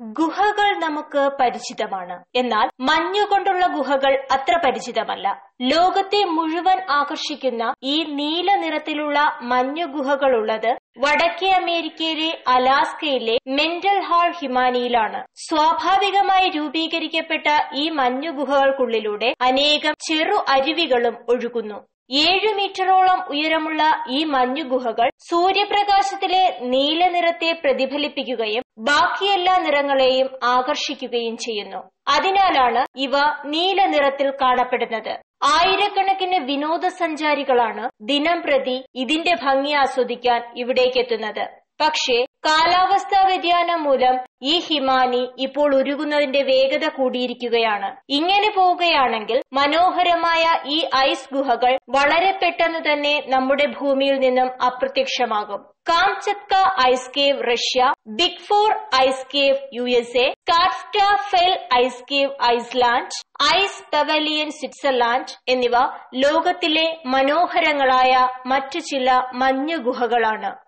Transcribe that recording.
ഗുഹകൾ നമുക്ക് പരിചിതമാണ്. എന്നാൽ മഞ്ഞുകൊണ്ടുള്ള ഗുഹകൾ അത്ര പരിചിതമല്ല. ലോകത്തെ മുഴുവൻ ആകർഷിക്കുന്ന ഈ നീല നിറത്തിലുള്ള മഞ്ഞു ഗുഹകളുള്ളത് വടക്കേ അമേരിക്കയിലെ അലാസ്കയിലെ മെന്റൽ ഹാൾ ഹിമാനിയിലാണ്. സ്വാഭാവികമായി രൂപീകരിക്കപ്പെട്ട ഈ മഞ്ഞു ഗുഹകൾക്കുള്ളിലൂടെ അനേകം ചെറു അരുവികളും ഒഴുകുന്നു. ഏഴു മീറ്ററോളം ഉയരമുള്ള ഈ മഞ്ഞുഗുഹകൾ സൂര്യപ്രകാശത്തിലെ നീല നിറത്തെ പ്രതിഫലിപ്പിക്കുകയും ബാക്കിയെല്ലാ നിറങ്ങളെയും ആകർഷിക്കുകയും ചെയ്യുന്നു. അതിനാലാണ് ഇവ നീല നിറത്തിൽ കാണപ്പെടുന്നത്. ആയിരക്കണക്കിന് വിനോദസഞ്ചാരികളാണ് ദിനം പ്രതി ഇതിന്റെ ഭംഗി ആസ്വദിക്കാൻ ഇവിടേക്കെത്തുന്നത്. പക്ഷേ കാലാവസ്ഥാ വ്യതിയാനം മൂലം ഈ ഹിമാനി ഇപ്പോൾ ഉരുകുന്നതിന്റെ വേഗത കൂടിയിരിക്കുകയാണ്. ഇങ്ങനെ പോവുകയാണെങ്കിൽ മനോഹരമായ ഈ ഐസ് ഗുഹകൾ വളരെ പെട്ടെന്ന് തന്നെ നമ്മുടെ ഭൂമിയിൽ നിന്നും അപ്രത്യക്ഷമാകും. Kamchatka ice cave Russia big four ice cave U S A Skaftafell ice cave Iceland ice pavilion Switzerland എന്നിവ ലോകത്തിലെ മനോഹരങ്ങളായ മറ്റു ചില മഞ്ഞു ഗുഹകളാണ്.